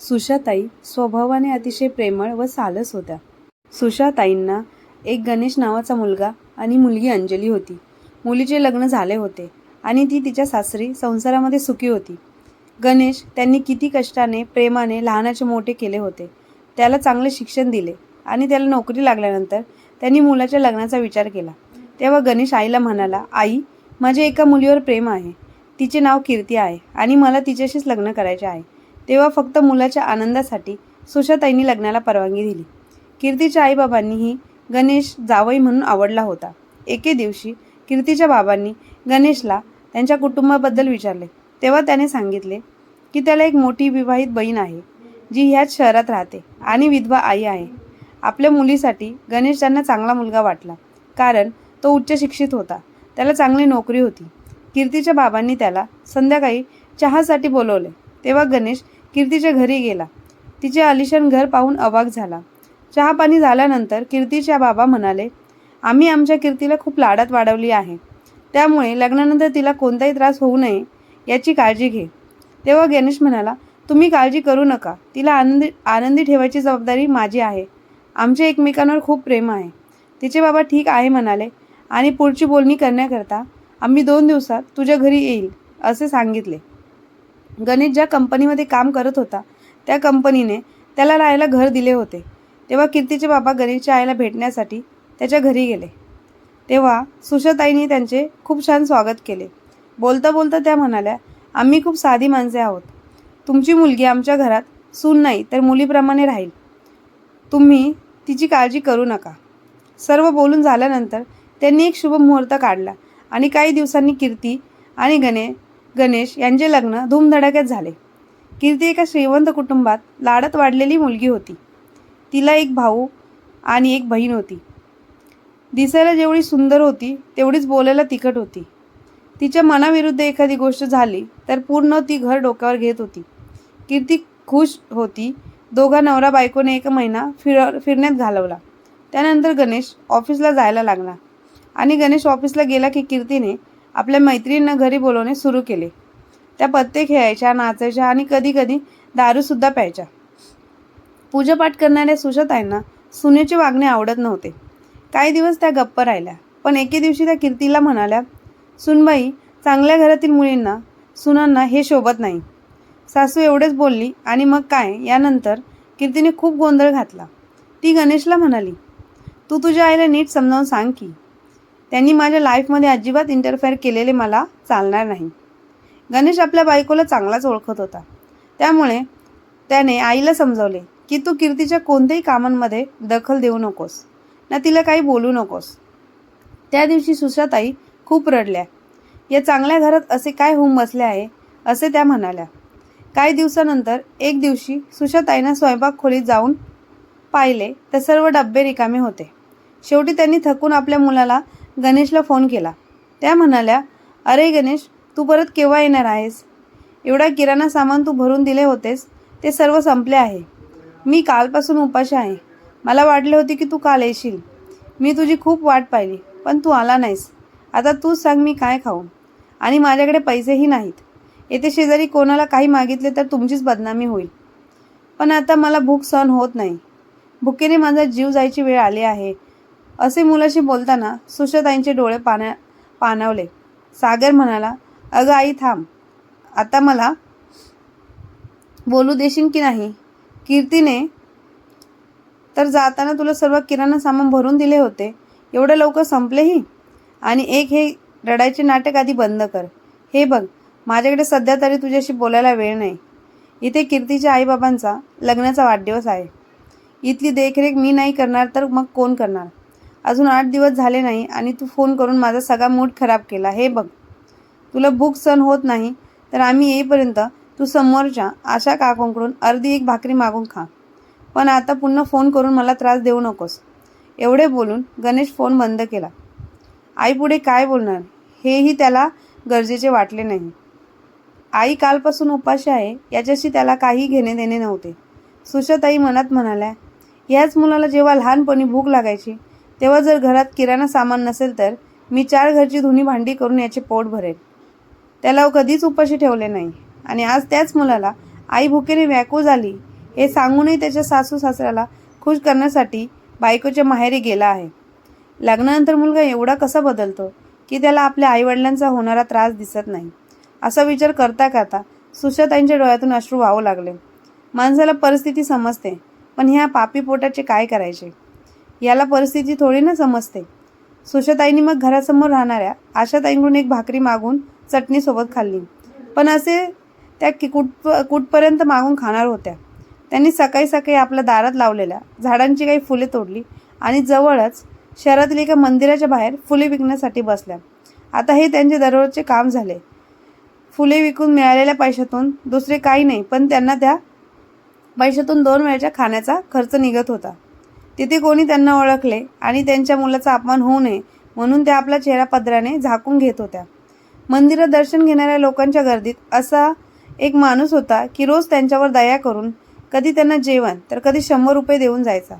सुशाताई स्वभावाने अतिशय प्रेमळ व सालस होत्या. सुशाताईंना एक गणेश नावाचा मुलगा आणि मुलगी अंजली होती. मुलीचे लग्न झाले होते आणि ती तिच्या सासरी संसारामध्ये सुखी होती. गणेश त्यांनी किती कष्टाने प्रेमाने लहानाचे मोठे केले होते. त्याला चांगले शिक्षण दिले आणि त्याला नोकरी लागल्यानंतर त्यांनी मुलाच्या लग्नाचा विचार केला. तेव्हा गणेश आईला म्हणाला आई माझ्या एका मुलीवर प्रेम आहे. तिचे नाव कीर्ती आहे आणि मला तिच्याशीच लग्न करायचे आहे. तेव्हा फक्त मुलाच्या आनंदासाठी सुशाताईंनी लग्नाला परवानगी दिली. कीर्तीच्या आईबाबांनीही गणेश जावई म्हणून आवडला होता. एके दिवशी कीर्तीच्या बाबांनी गणेशला त्यांच्या कुटुंबाबद्दल विचारले. तेव्हा त्याने सांगितले की त्याला एक मोठी विवाहित बहीण आहे जी ह्याच शहरात राहते आणि विधवा आई आहे. आपल्या मुलीसाठी गणेश त्यांना चांगला मुलगा वाटला कारण तो उच्च शिक्षित होता. त्याला चांगली नोकरी होती. कीर्तीच्या बाबांनी त्याला संध्याकाळी चहासाठी बोलवले. तेव्हा गणेश कीर्तीच्या घरी गेला. तिचे आलिशान घर पाहून अवाक झाला. चहा पाणी झाल्यानंतर कीर्तीच्या बाबा म्हणाले आम्ही आमच्या कीर्तीला खूप लाडात वाढवली आहे. त्यामुळे लग्नानंतर तिला कोणताही त्रास होऊ नये याची काळजी घे. तेव्हा गणेश म्हणाला तुम्ही काळजी करू नका. तिला आनंदी आनंदी ठेवायची जबाबदारी माझी आहे. आमचे एकमेकांवर खूप प्रेम आहे. तिचे बाबा ठीक आहे म्हणाले आणि पुढची बोलणी करण्याकरता आम्ही दोन दिवसात तुझ्या घरी येईल असे सांगितले. गणेश ज्या कंपनीमध्ये काम करत होता त्या कंपनीने त्याला राहायला घर दिले होते. तेव्हा कीर्तीचे बाबा गणेशच्या आईला भेटण्यासाठी त्याच्या घरी गेले. तेव्हा सुशताईंनी त्यांचे खूप छान स्वागत केले. बोलता बोलता त्या म्हणाल्या आम्ही खूप साधी माणसे आहोत. तुमची मुलगी आमच्या घरात सून नाही तर मुलीप्रमाणे राहील. तुम्ही तिची काळजी करू नका. सर्व बोलून झाल्यानंतर त्यांनी एक शुभ मुहूर्त काढला आणि काही दिवसांनी कीर्ती आणि गणे गणेश यांचे लग्न धूमधडाक्यात झाले. कीर्ती एका श्रीमंत कुटुंबात लाडत वाढलेली मुलगी होती. तिला एक भाऊ आणि एक बहीण होती. दिसायला जेवढी सुंदर होती तेवढीच बोलायला तिखट होती. तिच्या मनाविरुद्ध एखादी गोष्ट झाली तर पूर्ण ती घर डोक्यावर घेत होती. कीर्ती खुश होती. दोघा नवरा बायकोने एक महिना फिर फिरण्यात घालवला. त्यानंतर गणेश ऑफिसला जायला लागला. आणि गणेश ऑफिसला गेला की कीर्तीने आपल्या मैत्रिणींना घरी बोलवणे सुरू केले. त्या पत्ते खेळायच्या नाचायच्या आणि कधीकधी दारूसुद्धा प्यायच्या. पूजापाठ करणाऱ्या सुशताईंना सुनेचे वागणे आवडत नव्हते. काही दिवस त्या गप्प राहिल्या पण एके दिवशी त्या कीर्तीला म्हणाल्या सुनबाई चांगल्या घरातील मुलींना सुनांना हे शोभत नाही. सासू एवढेच बोलली आणि मग काय यानंतर कीर्तीने खूप गोंधळ घातला. ती गणेशला म्हणाली तू तुझ्या आईला नीट समजावून सांग की त्यांनी माझ्या लाईफमध्ये अजिबात इंटरफेअर केलेले मला चालणार नाही. गणेश आपल्या बायकोला चांगलाच ओळखत होता. त्यामुळे त्याने आईला समजावले की तू कीर्तीच्या कोणत्याही कामांमध्ये दखल देऊ नकोस ना तिला काही बोलू नकोस. त्या दिवशी सुशाताई खूप रडल्या. या चांगल्या घरात असे काय होऊन बसले आहे? असे त्या म्हणाल्या. काही दिवसानंतर एक दिवशी सुशाताईनं स्वयंपाक खोलीत जाऊन पाहिले तर सर्व डब्बे रिकामे होते. शेवटी त्यांनी थकून आपल्या मुलाला गणेशला फोन केला. त्या म्हणाल्या अरे गणेश तू परत केव्हा येणार आहेस? एवढा किराणा सामान तू भरून दिले होतेस ते सर्व संपले आहे. मी कालपासून उपाशी आहे. मला वाटले होते की तू काल येशील. मी तुझी खूप वाट पाहिली पण तू आला नाहीस. आता तूच सांग मी काय खाऊ. आणि माझ्याकडे पैसेही नाहीत. येथे शेजारी कोणाला काही मागितले तर तुमचीच बदनामी होईल. पण आता मला भूक सहन होत नाही. भुकेने माझा जीव जायची वेळ आली आहे. असे मुलाशी बोलताना सुशताईंचे डोळे पाण्या पाणावले. सागर म्हणाला अगं आई थांब. आता मला बोलू देशील की नाही? कीर्तीने तर जाताना तुला सर्व किराणा सामान भरून दिले होते. एवढं लवकर संपलेही आणि एक हे रडायचे नाटक आधी बंद कर. हे बघ माझ्याकडे सध्या तरी तुझ्याशी बोलायला वेळ नाही. इथे कीर्तीच्या आईबाबांचा लग्नाचा वाढदिवस आहे. इथली देखरेख मी नाही करणार तर मग कोण करणार? अजून आठ दिवस झाले नाही आणि तू फोन करून माझा सगळा मूड खराब केला. हे बघ तुला भूक सण होत नाही तर आम्ही येईपर्यंत तू समोरच्या आशा काकूंकडून अर्धी एक भाकरी मागून खा. पण आता पुन्हा फोन करून मला त्रास देऊ नकोस. एवढे बोलून गणेश फोन बंद केला. आई पुढे काय बोलणार? हेही त्याला गरजेचे वाटले नाही. आई कालपासून उपाशी आहे याच्याशी त्याला काही घेणे देणे नव्हते. सुशताई मनात म्हणाल्या याच मुलाला जेव्हा लहानपणी भूक लागायची तेव्हा जर घरात किराणा सामान नसेल तर मी चार घरची धुणी भांडी करून याचे पोट भरेल त्याला हो कधीच उपाशी ठेवले नाही. आणि आज त्याच मुलाला आई भुकेने व्याकू झाली हे सांगूनही त्याच्या सासू सासऱ्याला खुश करण्यासाठी बायकोच्या माहेरी गेला आहे. लग्नानंतर मुलगा एवढा कसा बदलतो की त्याला आपल्या आईवडिलांचा होणारा त्रास दिसत नाही. असा विचार करता करता सुशाताईंच्या डोळ्यातून अश्रू वाहू लागले. माणसाला परिस्थिती समजते पण ह्या पापी पोटाचे काय करायचे? याला परिस्थिती थोडी ना समजते. सुशाताईंनी मग घरासमोर राहणाऱ्या आशाताईंकडून एक भाकरी मागून चटणीसोबत खाल्ली. पण असे त्या कि कुठ कुठपर्यंत मागून खाणार होत्या? त्यांनी सकाळी सकाळी आपल्या दारात लावलेल्या झाडांची काही फुले तोडली आणि जवळच शहरातील एका मंदिराच्या बाहेर फुले विकण्यासाठी बसल्या. आता हे त्यांचे दररोजचे काम झाले. फुले विकून मिळालेल्या पैशातून दुसरे काही नाही पण त्यांना त्या पैशातून दोन वेळच्या खाण्याचा खर्च निघत होता. तिथे कोणी त्यांना ओळखले आणि त्यांच्या मुलाचा अपमान होऊ नये म्हणून त्या आपला चेहरा पदराने झाकून घेत होत्या. मंदिरात दर्शन घेणाऱ्या लोकांच्या गर्दीत असा एक माणूस होता की रोज त्यांच्यावर दया करून कधी त्यांना जेवण तर कधी शंभर रुपये देऊन जायचा.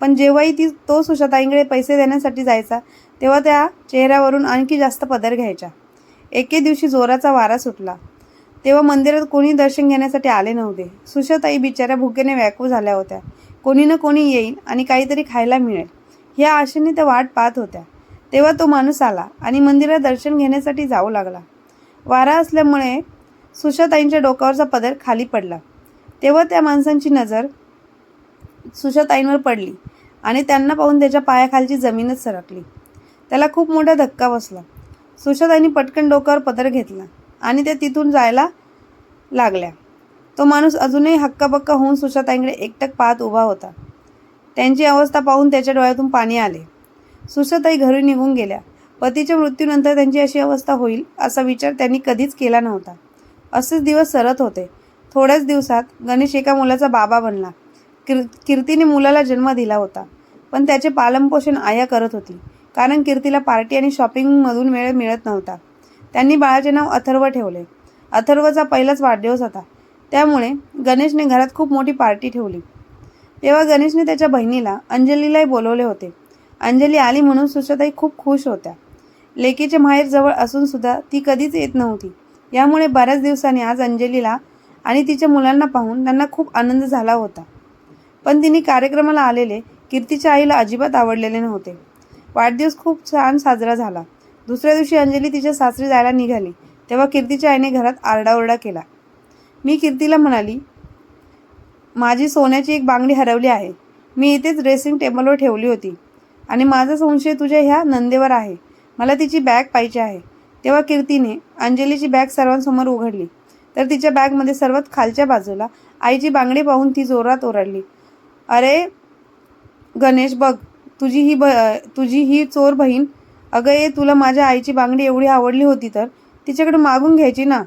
पण जेव्हाही ती तो सुशाताईंकडे पैसे देण्यासाठी जायचा तेव्हा त्या चेहऱ्यावरून आणखी जास्त पदर घ्यायच्या. एके दिवशी जोराचा वारा सुटला. तेव्हा मंदिरात कोणी दर्शन घेण्यासाठी आले नव्हते. सुशाताई बिचाऱ्या भुकेने व्याकू झाल्या होत्या. कोणी ना कोणी येईल आणि काहीतरी खायला मिळेल. ह्या आशेने त्या वाट पाहत होत्या. तेव्हा तो माणूस आला आणि मंदिरात दर्शन घेण्यासाठी जाऊ लागला. वारा असल्यामुळे सुशाताईंच्या डोक्यावरचा पदर खाली पडला. तेव्हा त्या माणसांची नजर सुशाताईंवर पडली आणि त्यांना पाहून त्याच्या पायाखालची जमीनच सरकली. त्याला खूप मोठा धक्का बसला. सुशाताईंनी पटकन डोक्यावर पदर घेतला आणि त्या तिथून जायला लागल्या. तो माणूस अजूनही हक्काबक्का होऊन सुशाताईंकडे एकटक पाहत उभा होता. त्यांची अवस्था पाहून त्याच्या डोळ्यातून पाणी आले. सुशाताई घरी निघून गेल्या. पतीच्या मृत्यूनंतर त्यांची अशी अवस्था होईल असा विचार त्यांनी कधीच केला नव्हता. असेच दिवस सरत होते. थोड्याच दिवसात गणेश एका मुलाचा बाबा बनला. किर कीर्तीने मुलाला जन्म दिला होता. पण त्याचे पालनपोषण आया करत होती. कारण कीर्तीला पार्टी आणि शॉपिंगमधून वेळ मिळत नव्हता. त्यांनी बाळाचे नाव अथर्व ठेवले. अथर्वचा पहिलाच वाढदिवस होता. त्यामुळे गणेशने घरात खूप मोठी पार्टी ठेवली. तेव्हा गणेशने त्याच्या बहिणीला अंजलीलाही बोलवले होते. अंजली आली म्हणून सुशाताई खूप खुश होत्या. लेकीच्या माहेर जवळ असून सुद्धा ती कधीच येत नव्हती. यामुळे बऱ्याच दिवसांनी आज अंजलीला आणि तिच्या मुलांना पाहून त्यांना खूप आनंद झाला होता. पण तिने कार्यक्रमाला आलेले कीर्तीच्या आईला अजिबात आवडलेले नव्हते. वाढदिवस खूप छान साजरा झाला. दुसऱ्या दिवशी अंजली तिच्या सासरी जायला निघाली. तेव्हा कीर्तीच्या आईने घरात आरडाओरडा केला. मी कीर्तीला म्हणाली माझी सोन्याची एक बांगडी हरवली आहे. मी इथेच ड्रेसिंग टेबलवर ठेवली होती. आणि माझा संशय तुझ्या ह्या नंदेवर आहे. मला तिची बॅग पाहिजे आहे. तेव्हा कीर्तीने अंजलीची बॅग सर्वांसमोर उघडली. तर तिच्या बॅगमध्ये सर्वात खालच्या बाजूला आईची बांगडी पाहून ती जोरात ओरडली अरे गणेश बघ तुझी ही ब तुझी ही चोर बहीण अगं ये तुला माझ्या आईची बांगडी एवढी आवडली होती तर? तिच्याकडे मागून घ्यायची ना.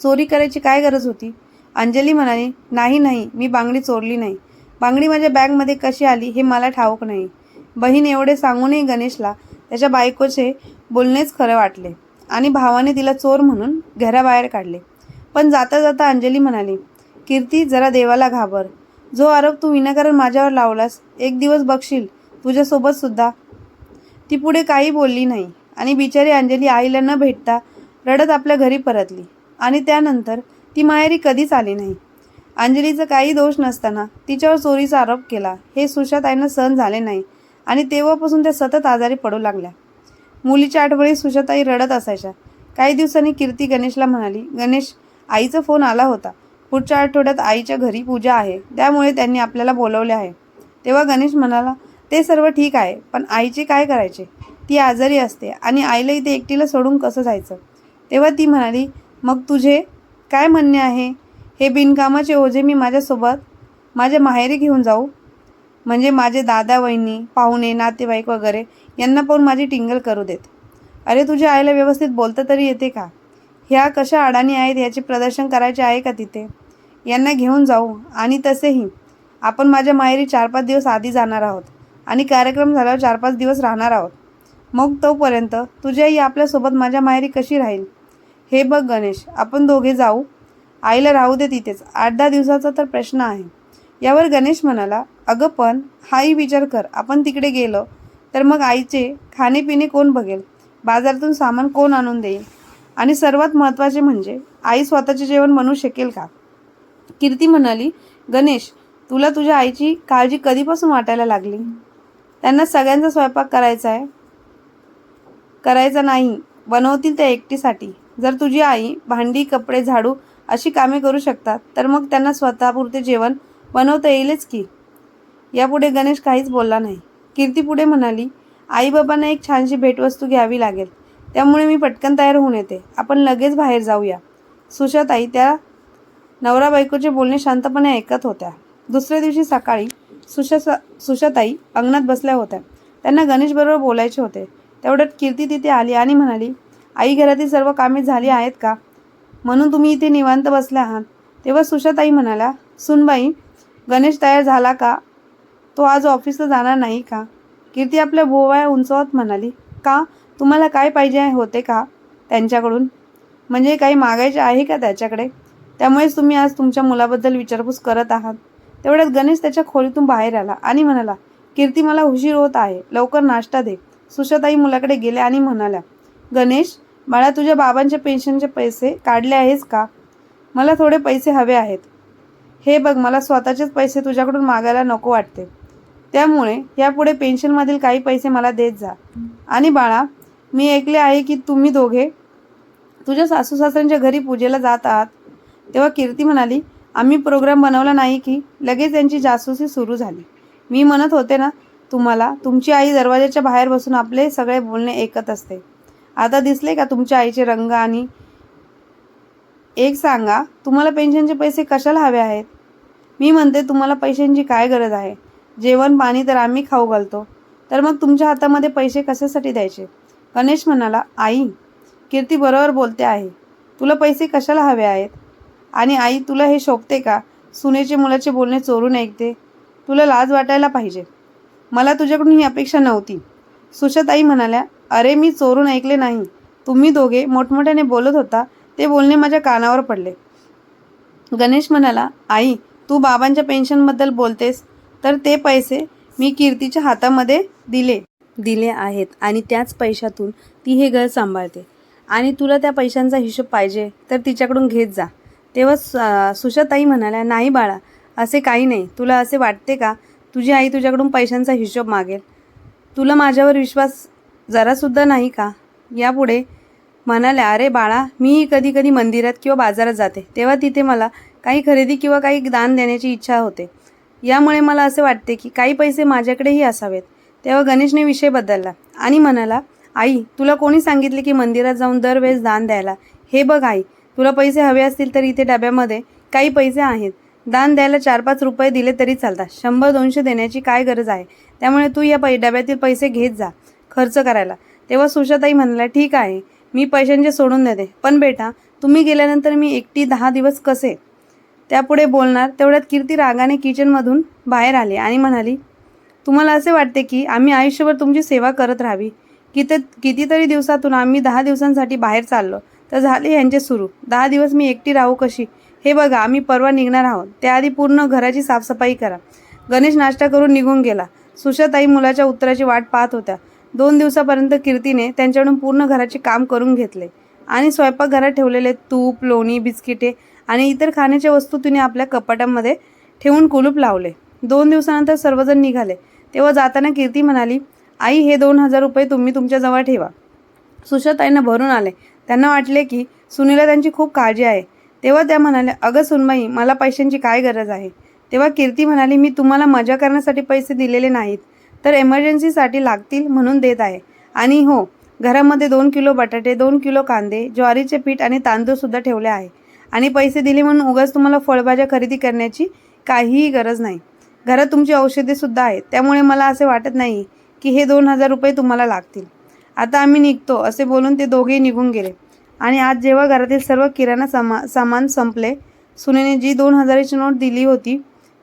चोरी करायची काय गरज होती? अंजली म्हणाली नाही नाही मी बांगडी चोरली नाही. बांगडी माझ्या बॅगमध्ये कशी आली हे मला ठाऊक नाही. बहीण एवढे सांगूनही गणेशला त्याच्या बायकोचे बोलणेच खरं वाटले आणि भावाने तिला चोर म्हणून घराबाहेर काढले. पण जाता जाता अंजली म्हणाली कीर्ती जरा देवाला घाबर. जो आरोप तू विनाकारण माझ्यावर लावलास एक दिवस बघशील तुझ्यासोबत सुद्धा. ती पुढे काही बोलली नाही आणि बिचारी अंजली आईला न भेटता रडत आपल्या घरी परतली. आणि त्यानंतर ती माहेरी कधीच आली नाही. अंजलीचा काही दोष नसताना तिच्यावर चोरीचा आरोप केला. हे सुशाताईनं सहन झाले नाही आणि तेव्हापासून त्या सतत आजारी पडू लागल्या. मुलीच्या आठवणी सुशाताई रडत असायच्या. काही दिवसांनी कीर्ती गणेशला म्हणाली गणेश आईचा फोन आला होता. पुढच्या आठवड्यात आईच्या घरी पूजा आहे. त्यामुळे त्यांनी आपल्याला बोलवले आहे. तेव्हा गणेश म्हणाला ते सर्व ठीक आहे पण आईचे काय करायचे? ती आजारी असते आणि आईला इथे एकटीला सोडून कसं जायचं? तेव्हा ती म्हणाली मग तुझे काय म्हणणे आहे? हे बिनकामाचे ओझे मी माझ्यासोबत माझ्या माहेरी घेऊन जाऊ? म्हणजे माझे दादा वहिनी पाहुणे नातेवाईक वगैरे यांना पाहून माझी टिंगल करू देत. अरे तुझ्या आईला व्यवस्थित बोलता तरी येते का? ह्या कशा अडाणी आहेत याचे प्रदर्शन करायचे आहे का तिथे? यांना घेऊन जाऊ आणि तसेही. आपण माझ्या माहेरी चार पाच दिवस आधी जाणार आहोत आणि कार्यक्रम झाल्यावर चार पाच दिवस राहणार आहोत. मग तोपर्यंत तुझी आई आपल्यासोबत माझ्या माहेरी कशी राहील? हे बघ गणेश आपण दोघे जाऊ. आईला राहू दे तिथेच. आठ दहा दिवसाचा तर प्रश्न आहे. यावर गणेश म्हणाला अगं पण हाही विचार कर. आपण तिकडे गेलो तर मग आईचे खाणेपिणे कोण बघेल? बाजारातून सामान कोण आणून देईल? आणि सर्वात महत्त्वाचे म्हणजे आई स्वतःचे जेवण बनवू शकेल का? कीर्ती म्हणाली गणेश तुला तुझ्या आईची काळजी कधीपासून वाटायला लागली? त्यांना सगळ्यांचा स्वयंपाक करायचा आहे? करायचा नाही. बनवतील त्या एकटीसाठी. जर तुझी आई भांडी कपडे झाडू अशी कामे करू शकतात तर मग त्यांना स्वतःपुरते जेवण बनवता येईलच की? यापुढे गणेश काहीच बोलला नाही. कीर्ती पुढे म्हणाली आईबाबांना एक छानशी भेटवस्तू घ्यावी लागेल. त्यामुळे मी पटकन तयार होऊन येते. आपण लगेच बाहेर जाऊया. सुशाताई त्या नवरा बायकोचे बोलणे शांतपणे ऐकत होत्या. दुसऱ्या दिवशी सकाळी सुशा सुशाताई अंगणात बसल्या होत्या. त्यांना गणेशबरोबर बोलायचे होते. तेवढ्यात कीर्ती तिथे आली आणि म्हणाली आई घरातील सर्व कामे झाली आहेत का? म्हणून तुम्ही इथे निवांत बसले आहात. तेव्हा सुशाताई म्हणाल्या सुनबाई गणेश तयार झाला का? तो आज ऑफिसला जाणार नाही का? कीर्ती आपल्या भोवाया उंचवत म्हणाली का? तुम्हाला काय पाहिजे होते का? त्यांच्याकडून म्हणजे काही मागायचे आहे का त्याच्याकडे? त्यामुळेच तुम्ही आज तुमच्या मुलाबद्दल विचारपूस करत आहात. तेवढ्यात गणेश त्याच्या खोलीतून बाहेर आला आणि म्हणाला कीर्ती मला उशीर होत आहे. लवकर नाश्ता दे. सुशाताई मुलाकडे गेल्या आणि म्हणाल्या गणेश बाळा तुझ्या बाबांच्या पेन्शनचे पैसे काढले आहेस का? मला थोडे पैसे हवे आहेत. हे बघ मला स्वतःचेच पैसे तुझ्याकडून मागायला नको वाटते. त्यामुळे यापुढे पेन्शनमधील काही पैसे मला देत जा. आणि बाळा मी ऐकले आहे की तुम्ही दोघे तुझ्या सासू सासऱ्यांच्या घरी पूजेला जात आहात. तेव्हा कीर्ती म्हणाली आम्ही प्रोग्राम बनवला नाही की. लगेच त्यांची जासूसी सुरू झाली. मी म्हणत होते ना तुम्हाला तुमची आई दरवाजाच्या बाहेर बसून आपले सगळे बोलणे ऐकत असते. आता दिसले का तुमच्या आईचे रंग आणि? एक सांगा तुम्हाला पेन्शनचे पैसे कशाला हवे आहेत? मी म्हणते तुम्हाला पैशांची काय गरज आहे? जेवण पाणी तर आम्ही खाऊ घालतो. तर मग तुमच्या हातामध्ये पैसे कशासाठी द्यायचे? गणेश म्हणाला आई कीर्ती बरोबर बोलते आहे. तुला पैसे कशाला हवे आहेत? आणि आई तुला हे शोभते का? सुनेचे मुलाचे बोलणे चोरून ऐकते. तुला लाज वाटायला पाहिजे. मला तुझ्याकडून ही अपेक्षा नव्हती. सुशताई म्हणाल्या अरे मी चोरून ऐकले नाही. तुम्ही दोघे मोठमोठ्याने बोलत होता ते बोलणे माझ्या कानावर पडले. गणेश म्हणाला आई तू बाबांच्या पेन्शनबद्दल बोलतेस तर ते पैसे मी कीर्तीच्या हातामध्ये दिले दिले आहेत आणि त्याच पैशातून ती हे घर सांभाळते. आणि तुला त्या पैशांचा हिशोब पाहिजे तर तिच्याकडून घेत जा. तेव्हा सुशाताई म्हणाल्या नाही बाळा असे काही नाही. तुला असे वाटते का? तुझी आई तुझ्याकडून पैशांचा हिशोब मागेल. तुला माझ्यावर विश्वास जरासुद्धा नाही का? यापुढे म्हणाल्या अरे बाळा मीही कधी कधी मंदिरात किंवा बाजारात जाते. तेव्हा तिथे मला काही खरेदी किंवा काही दान देण्याची इच्छा होते. यामुळे मला असे वाटते की काही पैसे माझ्याकडेही असावेत. तेव्हा गणेशने विषय बदलला आणि म्हणाला आई तुला कोणी सांगितले की मंदिरात जाऊन दरवेळेस दान द्यायला? हे बघ आई तुला पैसे हवे असतील तर इथे डब्यामध्ये काही पैसे आहेत. दान द्यायला चार पाच रुपये दिले तरी चालतात. शंभर दोनशे देण्याची काय गरज आहे? त्यामुळे तू या पै डब्यातील पैसे घेत जा. खर्च करायला. तेव्हा सुशाताई म्हणाल्या ठीक आहे मी पैशांचे सोडून देते. पण बेटा तुम्ही गेल्यानंतर मी एकटी दहा दिवस कसे? त्यापुढे बोलणार तेवढ्यात कीर्ती रागाने किचनमधून बाहेर आली आणि म्हणाली तुम्हाला असे वाटते की आम्ही आयुष्यभर तुमची सेवा करत राहावी? किती कितीतरी दिवसातून आम्ही दहा दिवसांसाठी बाहेर चाललो. तर झाले यांचे सुरू. दहा दिवस मी एकटी राहू कशी? हे बघा आम्ही परवा निघणार आहोत. त्याआधी पूर्ण घराची साफसफाई करा. गणेश नाश्ता करून निघून गेला. सुशाताई मुलाच्या उत्तराची वाट पाहत होत्या. दोन दिवसापर्यंत कीर्तीने त्यांच्याकडून पूर्ण घराचे काम करून घेतले. आणि स्वयंपाकघरात ठेवलेले तूप लोणी बिस्किटे आणि इतर खाण्याच्या वस्तू तिने आपल्या कपाटामध्ये ठेवून कुलूप लावले. दोन दिवसानंतर सर्वजण निघाले. तेव्हा जाताना कीर्ती म्हणाली आई हे दोन हजार रुपये तुम्ही तुमच्याजवळ ठेवा. सुशाताईंना भरून आले. त्यांना वाटले की सुनीला त्यांची खूप काळजी आहे. तेव्हा त्या म्हणाल्या अगं सुनबाई मला पैशांची काय गरज आहे? तेव्हा कीर्ती म्हणाली मी तुम्हाला मजा करण्यासाठी पैसे दिलेले नाहीत. तर एमर्जन्सीसाठी लागतील म्हणून देत आहे. आणि हो घरामध्ये दोन किलो बटाटे दोन किलो कांदे ज्वारीचे पीठ आणि तांदूळसुद्धा ठेवले आहे. आणि पैसे दिले म्हणून उगाच तुम्हाला फळभाज्या खरेदी करण्याची काहीही गरज नाही. घरात तुमची औषधेसुद्धा आहेत. त्यामुळे मला असे वाटत नाही की हे दोन हजार रुपये तुम्हाला लागतील. आता आम्ही निघतो असे बोलून ते दोघेही निघून गेले. आणि आज जेव्हा घरातील सर्व किराणा सामा सामान संपले सुनेने जी दोन हजाराची नोट दिली होती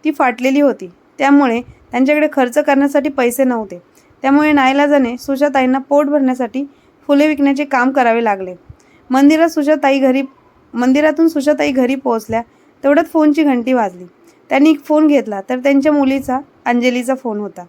ती फाटलेली होती. त्यामुळे त्यांच्याकडे खर्च करण्यासाठी पैसे नव्हते. त्यामुळे नाईलाजाने सुशाताईंना पोट भरण्यासाठी फुले विकण्याचे काम करावे लागले. मंदिरात सुशाताई घरी मंदिरातून सुशाताई घरी पोहोचल्या तेवढ्यात फोनची घंटी वाजली. त्यांनी एक फोन घेतला तर त्यांच्या मुलीचा अंजलीचा फोन होता.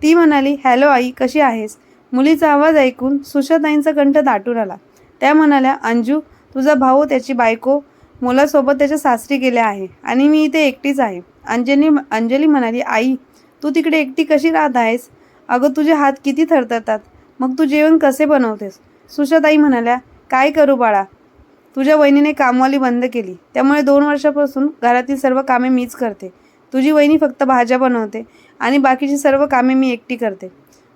ती म्हणाली हॅलो आई कशी आहेस? मुलीचा आवाज ऐकून सुशाताईंचा कंठ दाटून आला. त्या म्हणाल्या अंजू तुझा भाऊ त्याची बायको मुलासोबत त्याच्या सासरी गेल्या आहे आणि मी इथे एकटीच आहे. अंजली अंजली म्हणाली आई तू तिकडे एकटी कशी राहत आहेस? अगं तुझे हात किती थरथरतात. मग तू जेवण कसे बनवतेस? सुशाताई म्हणाल्या काय करू बाळा? तुझ्या वहिनीने कामवाली बंद केली. त्यामुळे दोन वर्षापासून घरातील सर्व कामे मीच करते. तुझी वहिनी फक्त भाज्या बनवते आणि बाकीची सर्व कामे मी एकटी करते.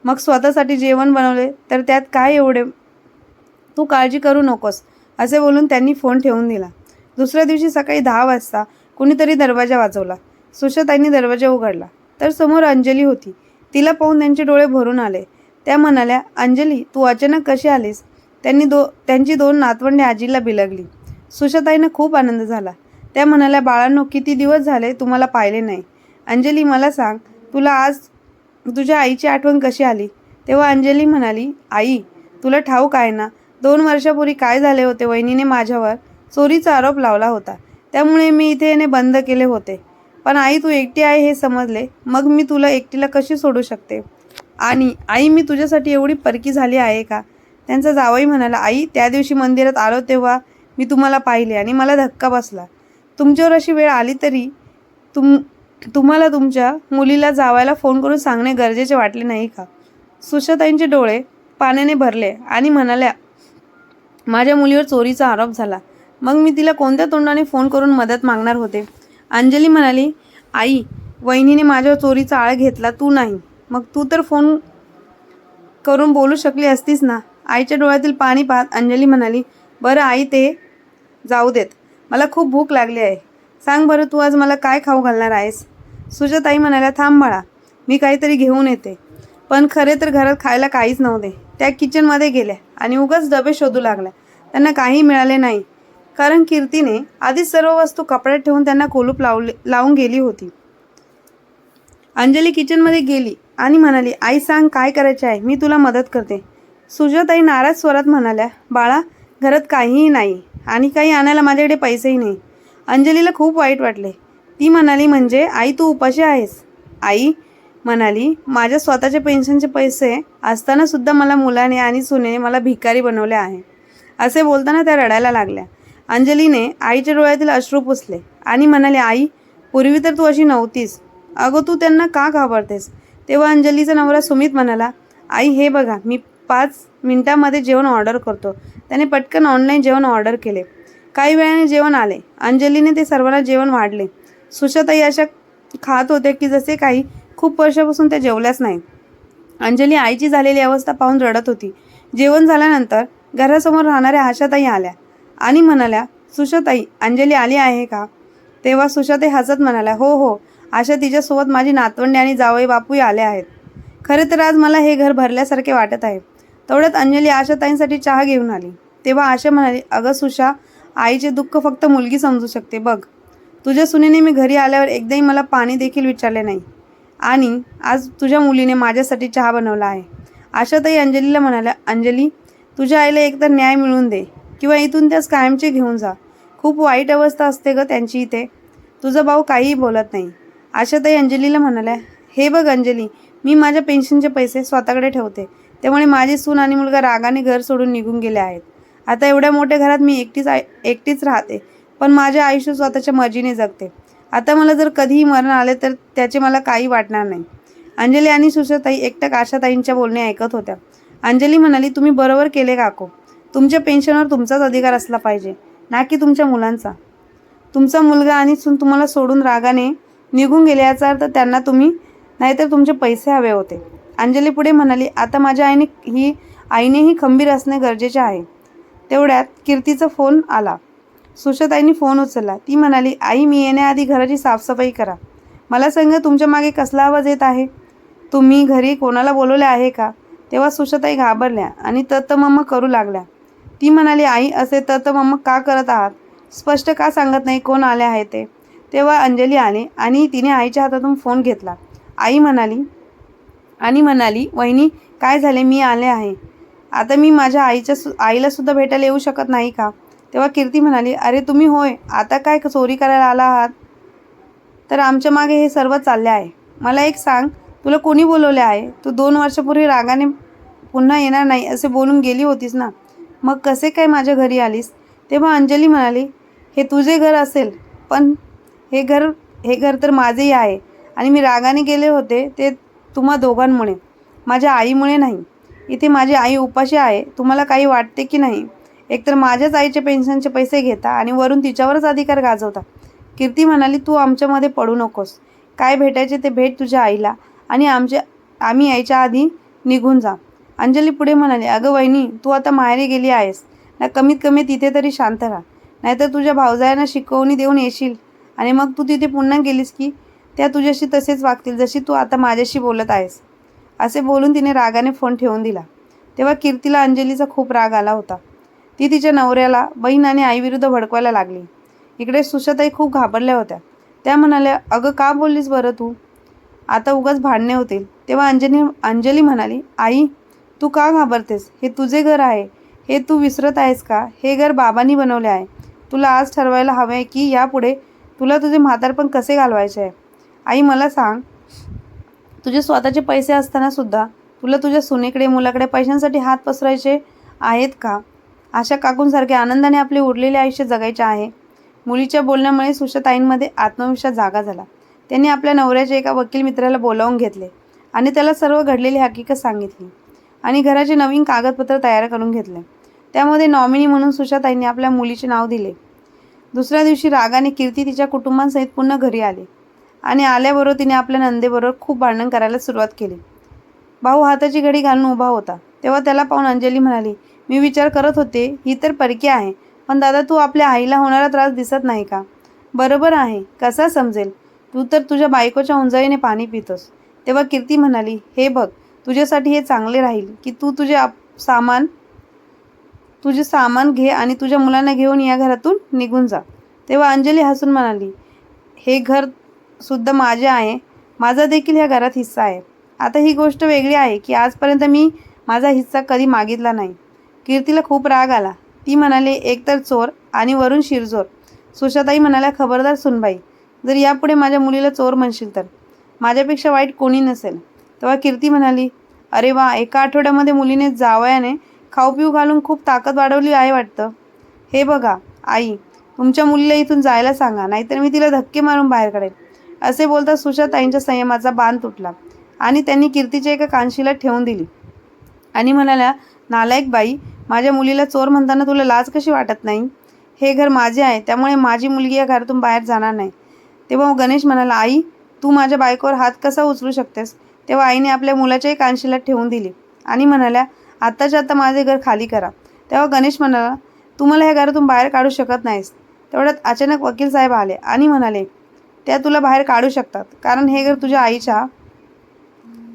मग स्वतःसाठी जेवण बनवले तर त्यात काय एवढे? तू काळजी करू नकोस असे बोलून त्यांनी फोन ठेवून दिला. दुसऱ्या दिवशी सकाळी दहा वाजता कुणीतरी दरवाजा वाजवला. सुशताईने दरवाजा उघडला. तर समोर अंजली होती. तिला पाहून त्यांचे डोळे भरून आले. त्या म्हणाल्या अंजली तू अचानक कशी आलीस? त्यांनी दो त्यांची दोन नातवंडे आजीला बिलगली. सुशताईनं खूप आनंद झाला. त्या म्हणाल्या बाळांनो किती दिवस झाले तुम्हाला पाहिले नाही. अंजली मला सांग तुला आज तुझ्या आईची आठवण कशी आली? तेव्हा अंजली म्हणाली आई तुला ठाऊक आहे ना? दोन वर्षापूर्वी काय झाले होते? वहिनीने माझ्यावर चोरीचा आरोप लावला होता. त्यामुळे मी इथे येणे बंद केले होते. पण आई तू एकटी आहे हे समजले. मग मी तुला एकटीला कशी सोडू शकते? आणि आई मी तुझ्यासाठी एवढी परकी झाली आहे का? त्यांचा जावई म्हणाला आई त्या दिवशी मंदिरात आलो तेव्हा मी तुम्हाला पाहिले आणि मला धक्का बसला. तुमच्यावर अशी वेळ आली तरी तुम तुम्हाला तुमच्या मुलीला जावायला फोन करून सांगणे गरजेचे वाटले नाही का? सुशताईंचे डोळे पाण्याने भरले आणि म्हणाल्या माझ्या मुलीवर चोरीचा आरोप झाला. मग मी तिला कोणत्या तोंडाने फोन करून मदत मागणार होते? अंजली म्हणाली आई वहिनीने माझ्या चोरीचा आळ घेतला तू नाही. मग तू तर फोन करून बोलू शकली असतीस ना. आईच्या डोळ्यातील पाणी पाहत अंजली म्हणाली बरं आई ते जाऊ देत. मला खूप भूक लागली आहे. सांग बरं तू आज मला काय खाऊ घालणार आहेस? सुजाताई म्हणाल्या थांब बाळा मी काहीतरी घेऊन येते. पण खरे तर घरात खायला काहीच नव्हते. त्या किचनमध्ये गेल्या आणि उगाच डबे शोधू लागल्या. त्यांना काही मिळाले नाही. कारण कीर्तीने आधीच सर्व वस्तू कपड्यात ठेवून त्यांना कोलूप लावले लावून गेली होती. अंजली किचनमध्ये गेली आणि म्हणाली आई सांग काय करायचे आहे? मी तुला मदत करते. सुजाताई नाराज स्वरात म्हणाल्या बाळा घरात काहीही नाही आणि काही आणायला माझ्याकडे पैसेही नाही. अंजलीला खूप वाईट वाटले. ती म्हणाली म्हणजे आई तू उपाशी आहेस? आई म्हणाली माझ्या स्वतःच्या पेन्शनचे पैसे असतानासुद्धा मला मुलाने आणि सुनेने मला भिकारी बनवले आहे. असे बोलताना त्या रडायला लागल्या. अंजलीने आईच्या डोळ्यातील अश्रू पुसले आणि म्हणाले आई पूर्वी तर तू अशी नव्हतीस. अगं तू त्यांना का घाबरतेस? तेव्हा अंजलीचा नवरा सुमित म्हणाला आई हे बघा मी पाच मिनिटामध्ये जेवण ऑर्डर करतो. त्याने पटकन ऑनलाईन जेवण ऑर्डर केले. काही वेळाने जेवण आले. अंजलीने ते सर्वांना जेवण वाढले. सुशाताई अशा खात होत्या की जसे काही खूप वर्षापासून त्या जेवल्याच नाही अंजली आईची झालेली अवस्था पाहून रडत होती. जेवण झाल्यानंतर घरासमोर राहणाऱ्या आशाताई आल्या. आणि म्हणाल्या सुषाताई अंजली आली आहे का? तेव्हा सुषाताई हसत म्हणाल्या हो हो आशा तिच्यासोबत माझी नातवंडे आणि जावई बापूही आले आहेत. खरे तर आज मला हे घर भरल्यासारखे वाटत आहे. तेवढ्यात अंजली आशाताईंसाठी चहा घेऊन आली. तेव्हा आशा म्हणाली अगं सुशा आईचे दुःख फक्त मुलगी समजू शकते बघ. तुझ्या सुनेने मी घरी आल्यावर एकदाही मला पाणी देखील विचारले नाही. आणि आज तुझ्या मुलीने माझ्यासाठी चहा बनवला आहे. आशाताई अंजलीला म्हणाल्या अंजली तुझ्या आईला एकतर न्याय मिळवून दे. किंवा इथून त्यास कायमचे घेऊन जा. खूप वाईट अवस्था असते ग त्यांची इथे. तुझा भाऊ काहीही बोलत नाही. आशाताई अंजलीला म्हणाल्या हे बघ अंजली मी माझ्या पेन्शनचे पैसे स्वतःकडे ठेवते. त्यामुळे माझी सून आणि मुलगा रागाने घर सोडून निघून गेले आहेत. आता एवढ्या मोठ्या घरात मी एकटीच आय एकटीच राहते. पण माझे आयुष्य स्वतःच्या मर्जीने जगते. आता मला जर कधीही मरण आले तर त्याचे मला काही वाटणार नाही. अंजली आणि सुशाताई एकटक आशाताईंच्या बोलणे ऐकत होत्या. अंजली म्हणाली तुम्ही बरोबर केले काको. तुमच्या पेन्शनवर तुमचाच अधिकार असला पाहिजे ना की तुमच्या मुलांचा. तुमचा मुलगा आणि सून तुम्हाला सोडून रागाने निघून गेले याचा अर्थ त्यांना तुम्ही नाहीतर तुमचे पैसे हवे होते. अंजली पुढे म्हणाली आता माझ्या आईने ही आईनेही खंबीर असणे गरजेचे आहे. तेवढ्यात कीर्तीचा फोन आला. सुशताईने फोन उचलला. ती म्हणाली आई मी येण्याआधी घराची साफसफाई करा. मला सांगा तुमच्या मागे कसला आवाज येत आहे? तुम्ही घरी कोणाला बोलवले आहे का? तेव्हा सुशताई घाबरल्या आणि तत्तमम्म करू लागल्या. ती म्हणाली आई असे तत्तमम्म का करत आहात? स्पष्ट का सांगत नाही कोण आले आहे ते? तेव्हा अंजली आली आणि तिने आईच्या हातातून फोन घेतला. आई म्हणाली आणि म्हणाली वहिनी काय झाले? मी आले आहे. आता मी माझ्या आईच्या सु आईला सुद्धा भेटायला येऊ शकत नाही का? तेव्हा कीर्ती म्हणाली अरे तुम्ही होय. आता काय चोरी करायला आला आहात? तर आमच्या मागे हे सर्व चालले आहे. मला एक सांग तुला कोणी बोलवले आहे? तू दोन वर्षापूर्वी रागाने पुन्हा येणार नाही असे बोलून गेली होतीस ना? मग कसे काय माझ्या घरी आलीस? तेव्हा अंजली म्हणाली हे तुझे घर असेल पण हे घर हे घर तर माझेही आहे. आणि मी रागाने गेले होते ते तुम्हा दोघांमुळे. माझ्या आईमुळे नाही. इथे माझी आई उपाशी आहे. तुम्हाला काही वाटते की नाही? एकतर माझ्याच आईचे पेन्शनचे पैसे घेता आणि वरून तिच्यावरच अधिकार गाजवता. कीर्ती म्हणाली तू आमच्यामध्ये पडू नकोस. काय भेटायचे ते भेट तुझ्या आईला. आणि आमच्या आम्ही यायच्या आधी निघून जा. अंजली पुढे म्हणाली अगं वहिनी तू आता माहेरी गेली आहेस. ना कमीत कमी तिथे तरी शांत राहा. नाहीतर तुझ्या भावजायांना शिकवणी देऊन येशील. आणि मग तू तिथे पुन्हा गेलीस की त्या तुझ्याशी तसेच वागतील जशी तू आता माझ्याशी बोलत आहेस. असे बोलून तिने रागाने फोन ठेवून दिला. तेव्हा कीर्तीला अंजलीचा खूप राग आला होता. ती तिच्या नवऱ्याला बहीण आणि आईविरुद्ध भडकवायला लागली. इकडे सुशाताई खूप घाबरल्या होत्या. त्या म्हणाल्या अगं का बोललीस बरं तू? आता उगाच भांडणे होतील. तेव्हा अंजली अंजली म्हणाली आई तू का घाबरतेस? हे तुझे घर आहे. हे तू विसरत आहेस का? हे घर बाबांनी बनवले आहे. तुला आज ठरवायला हवे आहे की यापुढे तुला तुझे म्हातारपण कसे घालवायचे आहे? आई मला सांग. तुझे स्वतःचे पैसे असताना सुद्धा तुला तुझ्या सुनेकडे मुलाकडे पैशांसाठी हात पसरायचे आहेत का? अशा काकूंसारखे आनंदाने आपले उरलेले आयुष्य जगायचे आहे. मुलीच्या बोलण्यामुळे सुशताईंमध्ये आत्मविश्वास जागा झाला. त्यांनी आपल्या नवऱ्याच्या एका वकील मित्राला बोलावून घेतले आणि त्याला सर्व घडलेली हकीकत सांगितली. आणि घराचे नवीन कागदपत्र तयार करून घेतले. त्यामध्ये नॉमिनी म्हणून सुशाताईंनी आपल्या मुलीचे नाव दिले. दुसऱ्या दिवशी रागाने कीर्ती तिच्या कुटुंबांसहित पुन्हा घरी आली आणि आल्याबरोबर तिने आपल्या नंदेबरोबर खूप भांडण करायला सुरुवात केली. भाऊ हाताची घडी घालून उभा होता. तेव्हा त्याला पाहून अंजली म्हणाली मी विचार करत होते ही तर परकी आहे पण दादा तू आपल्या आईला होणारा त्रास दिसत नाही का? बरोबर आहे कसा समजेल? तू तर तुझ्या बायकोच्या उंजाईने पाणी पितोस. तेव्हा कीर्ती म्हणाली हे बघ तुझ्यासाठी हे चांगले राहील की तू तुझे आप सामान तुझे सामान घे आणि तुझ्या मुलांना घेऊन या घरातून निघून जा. तेव्हा अंजली हसून म्हणाली हे घर सुद्धा माझे आहे. माझा देखील ह्या घरात हिस्सा आहे. आता ही गोष्ट वेगळी आहे की आजपर्यंत मी माझा हिस्सा कधी मागितला नाही. कीर्तीला खूप राग आला. ती म्हणाले एकतर चोर आणि वरून शिरजोर. सुशाताई म्हणाल्या खबरदार सुनबाई जर यापुढे माझ्या मुलीला चोर म्हणशील तर. माझ्यापेक्षा वाईट कोणी नसेल. तेव्हा कीर्ती म्हणाली अरे वा एका आठवड्यामध्ये मुलीने जावयाने खाऊ पिऊ घालून खूप ताकद वाढवली आहे वाटतं. हे बघा आई तुमच्या मुलीला इथून जायला सांगा नाहीतर मी तिला धक्के मारून बाहेर काढेल असे बोलता सुशाताईंच्या संयमाचा बांध तुटला आणि त्यांनी कीर्तीच्या एका कानशीला ठेवून दिली. आणि म्हणाल्या नालायक बाई माझ्या मुलीला चोर म्हणताना तुला लाज कशी वाटत नाही? हे घर माझे आहे त्यामुळे माझी मुलगी या घरातून बाहेर जाणार नाही. तेव्हा गणेश म्हणाला आई तू माझ्या बायकोवर हात कसा उचलू शकतेस? तेव्हा आईने आपल्या मुलाच्याही कानशिला ठेवून दिली. आणि म्हणाल्या आत्ताच्या आत्ता माझे घर खाली करा. तेव्हा गणेश म्हणाला तू मला ह्या घरातून बाहेर काढू शकत नाहीस. तेवढ्यात अचानक वकील साहेब आले आणि म्हणाले त्या तुला बाहेर काढू शकतात कारण हे घर तुझ्या आईच्या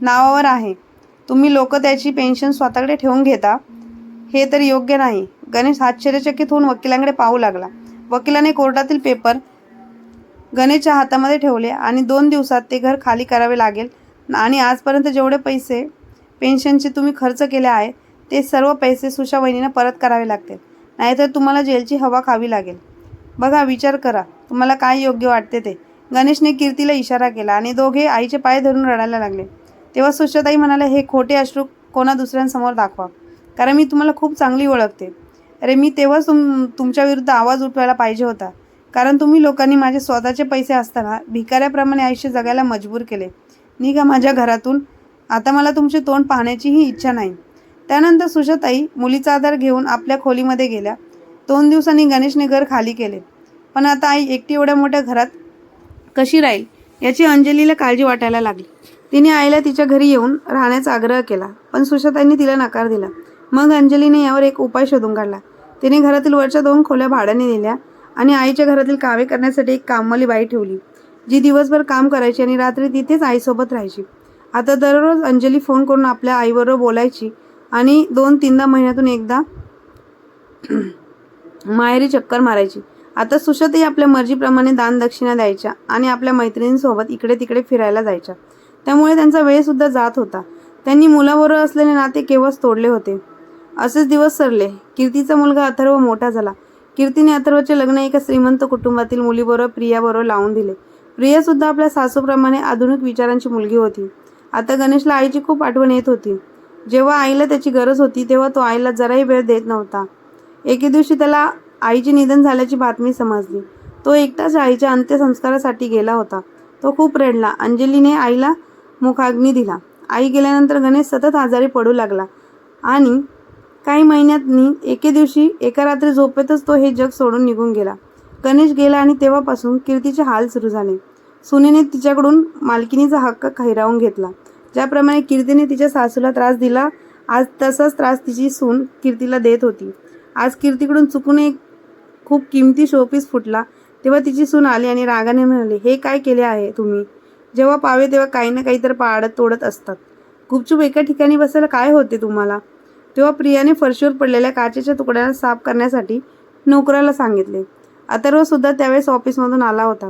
नावावर आहे. तुम्ही लोक त्याची पेन्शन स्वतःकडे ठेवून घेता. हे तर योग्य नाही. गणेश आश्चर्यचकित होऊन वकिलांकडे पाहू लागला. वकिलाने कोर्टातील पेपर गणेशच्या हातामध्ये ठेवले आणि दोन दिवसात ते घर खाली करावे लागेल आणि आजपर्यंत जेवढे पैसे पेन्शनचे तुम्ही खर्च केले आहे ते सर्व पैसे सुशा वहिनीनं परत करावे लागतील. नाहीतर तुम्हाला जेलची हवा खावी लागेल. बघा विचार करा. तुम्हाला काय योग्य वाटते ते. गणेशने कीर्तीला इशारा केला आणि दोघे आईचे पाय धरून रडायला लागले. तेव्हा सुशाताई म्हणाल्या हे खोटे अश्रू कोणा दुसऱ्यांसमोर दाखवा. कारण मी तुम्हाला खूप चांगली ओळखते. अरे मी तेव्हाच तुम तुमच्या विरुद्ध आवाज उठवायला पाहिजे होता. कारण तुम्ही लोकांनी माझे स्वतःचे पैसे असताना भिकाऱ्याप्रमाणे आयुष्य जगायला मजबूर केले. निघा माझ्या घरातून. आता मला तुमचे तोंड पाहण्याचीही इच्छा नाही. त्यानंतर सुशताई मुलीचा आधार घेऊन आपल्या खोलीमध्ये गेल्या. दोन दिवसांनी गणेशने घर खाली केले. पण आता आई एकटी एवढ्या मोठ्या घरात कशी राहील याची अंजलीला काळजी वाटायला लागली. तिने आईला तिच्या घरी येऊन राहण्याचा आग्रह केला पण सुशाताईंनी तिला नकार दिला. मग अंजलीने यावर एक उपाय शोधून काढला. तिने घरातील वरच्या दोन खोल्या भाड्याने दिल्या आणि आईच्या घरातील कामे करण्यासाठी एक कामवाली बाई ठेवली. जी दिवसभर काम करायची आणि रात्री तिथेच आईसोबत राहायची. आता दररोज अंजली फोन करून आपल्या आईबरोबर बोलायची आणि दोन तीनदा महिन्यातून एकदा माहेरी चक्कर मारायची. आता सुशातही आपल्या मर्जीप्रमाणे दानदक्षिणा द्यायच्या आणि आपल्या मैत्रिणींसोबत इकडे तिकडे फिरायला जायच्या. त्यामुळे त्यांचा वेळसुद्धा जात होता. त्यांनी मुलाबरोबर असलेले नाते केव्हाच तोडले होते. असेच दिवस सरले. कीर्तीचा मुलगा अथर्व मोठा झाला. कीर्तीने अथर्वचे लग्न एका श्रीमंत कुटुंबातील मुलीबरोबर प्रियाबरोबर लावून दिले. प्रियासुद्धा आपल्या सासूप्रमाणे आधुनिक विचारांची मुलगी होती. आता गणेशला आईची खूप आठवण येत होती. जेव्हा आईला त्याची गरज होती तेव्हा तो आईला जराही वेळ देत नव्हता. एके दिवशी त्याला आईचे निधन झाल्याची बातमी समजली. तो एकटाच आईच्या अंत्यसंस्कारासाठी गेला होता. तो खूप रडला. अंजलीने आईला मुखाग्नी दिला. आई गेल्यानंतर गणेश सतत आजारी पडू लागला आणि काही महिन्यांनी एके दिवशी एका रात्री झोपेतच तो हे जग सोडून निघून गेला. गणेश गेला आणि तेव्हापासून कीर्तीचे हाल सुरू झाले. सुनेने तिच्याकडून मालकिनीचा हक्क खैरावून घेतला. ज्याप्रमाणे कीर्तीने तिच्या सासूला त्रास दिला आज तसाच त्रास तिची सून कीर्तीला देत होती. आज कीर्तीकडून चुकून एक खूप किमती शोपीस फुटला तेव्हा तिची सून आली आणि रागाने म्हणाली हे काय केले आहे तुम्ही? जेव्हा पावे तेव्हा काही ना काही तर पाडत तोडत असतात. गुपचूप एका ठिकाणी बसायला काय होते तुम्हाला? तेव्हा प्रियाने फरशीवर पडलेल्या काचेच्या तुकड्यांना साफ करण्यासाठी नोकराला सांगितले. अथर्वसुद्धा त्यावेळेस ऑफिसमधून आला होता.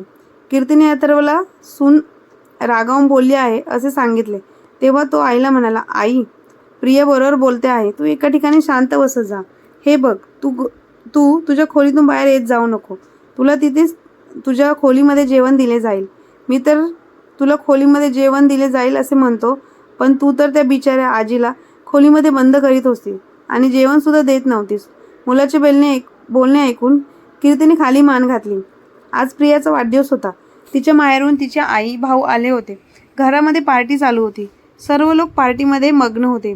कीर्तीने अथर्वला सून रागावून बोलली आहे असे सांगितले. तेव्हा तो आईला म्हणाला आई प्रिया बरोबर बोलते आहे. तू एका ठिकाणी शांत बसत जा. हे बघ तू ग- तू तुझ्या खोलीतून बाहेर येत जाऊ नको. तुला तिथेच तुझ्या खोलीमध्ये जेवण दिले जाईल. मी तर तुला खोलीमध्ये जेवण दिले जाईल असे म्हणतो पण तू तर त्या बिचाऱ्या आजीला खोलीमध्ये बंद करीत होती आणि जेवणसुद्धा देत नव्हतीस. मुलाचे बेलणे ऐक बोलणे ऐकून कीर्तीने खाली मान घातली. आज प्रियाचा वाढदिवस होता. तिच्या माहेरून तिच्या आई भाऊ आले होते. घरामध्ये पार्टी चालू होती. सर्व लोक पार्टीमध्ये मग्न होते.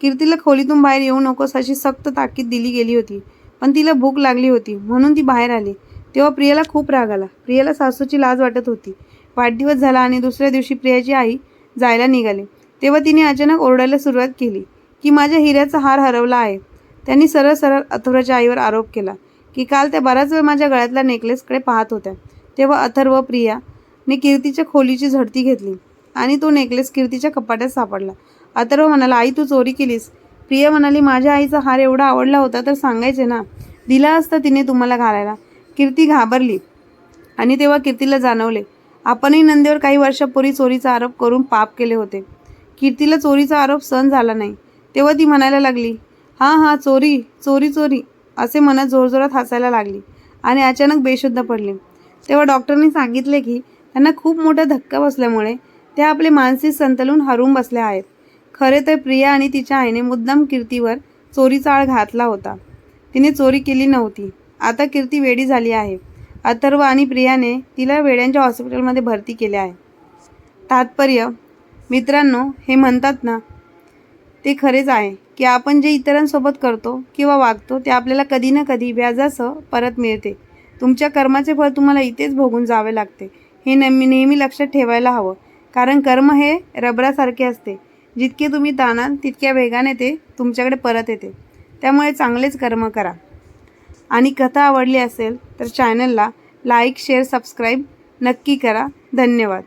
कीर्तीला खोलीतून बाहेर येऊ नकोस अशी सक्त ताकीद दिली गेली होती. पण तिला भूक लागली होती. म्हणून ती बाहेर आली. तेव्हा प्रियाला खूप राग आला. प्रियाला सासूची लाज वाटत होती. वाढदिवस झाला आणि दुसऱ्या दिवशी प्रियाची आई जायला निघाली. तेव्हा तिने अचानक ओरडायला सुरुवात केली की माझ्या हिऱ्याचा हार हरवला आहे. त्यांनी सरळ सरळ अथुराच्या आईवर आरोप केला. की काल त्या बराच वेळ माझ्या गळ्यातल्या नेकलेसकडे पाहत होत्या. तेव्हा अथर्व प्रियाने कीर्तीच्या खोलीची झडती घेतली आणि तो नेकलेस कीर्तीच्या कपाट्यात सापडला. अथर्व म्हणाला आई तू चोरी केलीस. प्रिया म्हणाली माझ्या आईचा हार एवढा आवडला होता तर सांगायचे ना. दिला असता तिने तुम्हाला घालायला. कीर्ती घाबरली आणि तेव्हा कीर्तीला जाणवले आपणही नंदीवर काही वर्षापूर्वी चोरीचा आरोप करून पाप केले होते. कीर्तीला चोरीचा आरोप सहन झाला नाही. तेव्हा ती म्हणायला लागली हां हां चोरी चोरी चोरी. असे म्हणत जोरजोरात हसायला लागली आणि अचानक बेशुद्ध पडली. तेव्हा डॉक्टरनी सांगितले की त्यांना खूप मोठा धक्का बसल्यामुळे त्या आपले मानसिक संतुलन हरवून बसल्या आहेत. खरे तर प्रिया आणि तिच्या आईने मुद्दाम कीर्तीवर चोरीचा आळ घातला होता. तिने चोरी केली नव्हती. आता कीर्ती वेडी झाली आहे. अथर्व आणि प्रियाने तिला वेड्यांच्या हॉस्पिटलमध्ये भरती केले आहे. तात्पर्य मित्रांनो हे म्हणतात ना ते खरेच आहे. की आपण जे इतरांसोबत करतो किंवा वागतो ते आपल्याला कधी ना कधी व्याजासह परत मिळते. तुमच्या कर्माचे फळ तुम्हाला इथेच भोगून जावे लागते. हे नेहमी नेहमी लक्षात ठेवायला हवं. कारण कर्म हे रबरासारखे असते. जितके तुम्ही ताणाल तितक्या वेगाने ते तुमच्याकडे परत येते. त्यामुळे चांगलेच कर्म करा. आणि कथा आवडली असेल तर चॅनलला लाईक शेअर सबस्क्राईब नक्की करा. धन्यवाद.